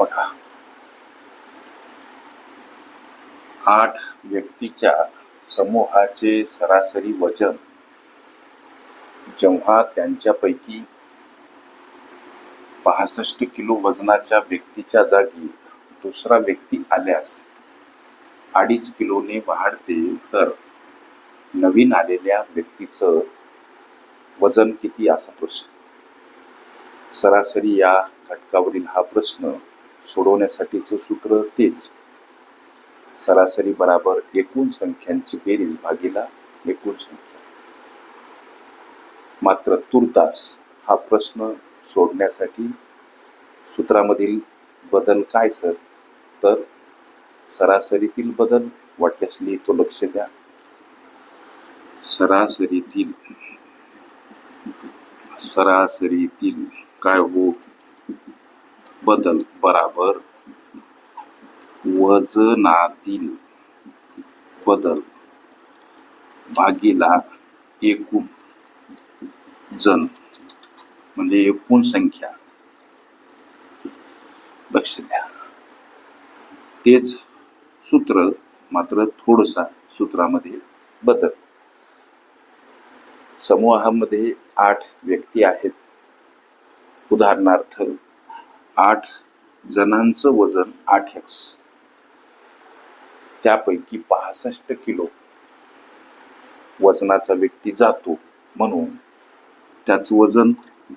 बघा. आठ व्यक्तीच्या समूहाचे सरासरी वजन जेव्हा त्यांच्यापैकी पासष्ट किलो वजनाच्या व्यक्तीच्या जागी दुसरा व्यक्ती आल्यास अडीच किलोने वाढते तर नवीन आलेल्या व्यक्तीचं वजन किती असा प्रश्न. सरासरी या घटकावरील हा प्रश्न सोडवण्यासाठीचं सूत्र तेच. सरासरी बराबर एकूण संख्यांची बेरीज भागीला एकूण संख्या. मात्र तुर्तास हा प्रश्न सोडण्यासाठी सूत्रामधील बदल काय सर? तर सरासरीतील बदल वाटल्यास लिहितो लक्ष द्या. सरासरीतील सरासरीतील काय हो बदल बराबर वजनातील बदल. भागीला एकूण जण म्हणजे एकूण संख्या. लक्ष द्या. तेच सूत्र मात्र थोडसा सूत्रामध्ये बदल. समूहामध्ये आठ व्यक्ती आहेत. उदाहरणार्थ आठ जणांचं वजन आठ एक्स त्यापैकी पासष्ट किलो वजनाचा व्यक्ती जातो म्हणून त्याचं वजन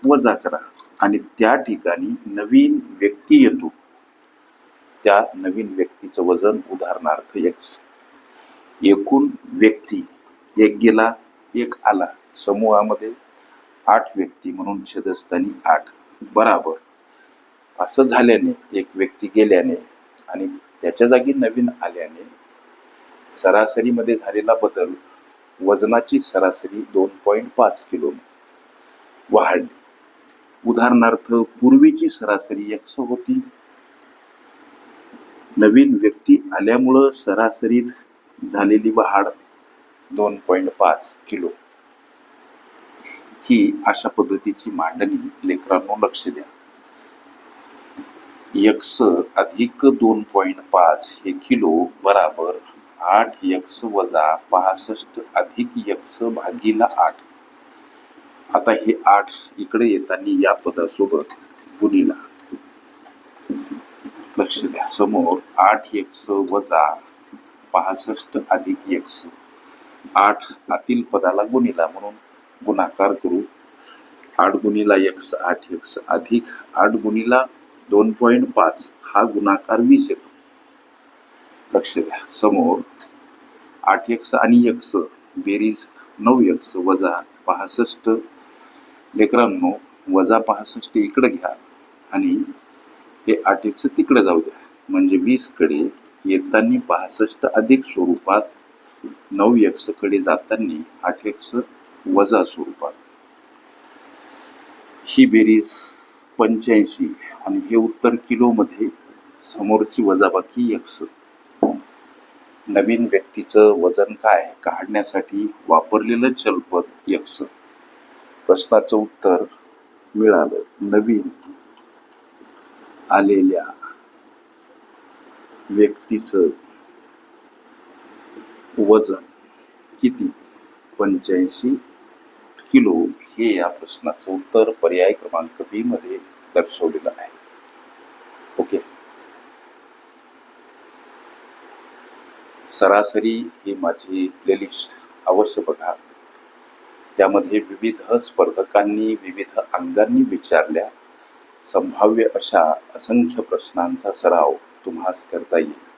वजा करा. आणि त्या ठिकाणी नवीन व्यक्ती येतो. त्या नवीन व्यक्तीचं वजन उदाहरणार्थ एक्स एकूण व्यक्ती एक गेला एक आला. समूहामध्ये आठ व्यक्ती म्हणून छेदस्थानी आठ. बराबर. असं झाल्याने एक व्यक्ती गेल्याने आणि त्याच्या जागी नवीन आल्याने सरासरीमध्ये झालेला बदल वजनाची सरासरी दोन पॉईंट पाच किलो वाढली. उदाहरणार्थ पूर्वीची सरासरी एकस होती. नवीन व्यक्ती आल्यामुळं सरासरीत झालेली वाढ दोन पॉईंट पाच किलो. ही अशा पद्धतीची मांडणी लेकरांनो लक्ष द्या. एक्स अधिक दोन पॉईंट पाच हे किलो बराबर आठ एक्स वजा पासष्ट अधिक एक्स भागीला आठ. आता हे आठ इकडे येताना या पदासोबत गुणीला. लक्ष द्या समोर आठ एक्स वजा पासष्ट अधिक एक्स आठ आतील पदाला गुणीला म्हणून गुणाकार करू. आठ गुणीला एक्स आठ एक्स अधिक आठ गुणीला दोन पॉईंट पाच हा गुणाकार वीस येतो. लक्ष द्या. समोर आठ एक्स आणि एक्स बेरीज नऊ एक्स वजा पासष्ट. लेकरांनो वजा पासष्ट इकडे घ्या आणि हे आठ एक्स तिकडे जाऊ द्या. म्हणजे वीसकडे येताना पासष्ट अधिक स्वरूपात नऊ एक्सकडे जाताना आठ एक्स वजा स्वरूपात. ही बेरीज पंच्याऐंशी आणि हे उत्तर किलोमध्ये समोरची वजाबाकी एक्स नवीन व्यक्तीचं वजन काय काढण्यासाठी वापरलेलं चलपद एक्स प्रश्नाचं उत्तर मिळालं नवीन आलेल्या व्यक्तीचं वजन किती पंच्याऐंशी किलो? हे या प्रश्नाचं उत्तर पर्याय क्रमांक बी मध्ये दर्शवलेलं आहे. ओके सरासरी ही माझी प्लेलिस्ट अवश्य बघा. त्यामध्ये विविध स्पर्धकांनी विविध अंगांनी विचारल्या. संभाव्य अशा असंख्य प्रश्नांचा सराव तुम्हास करता येईल.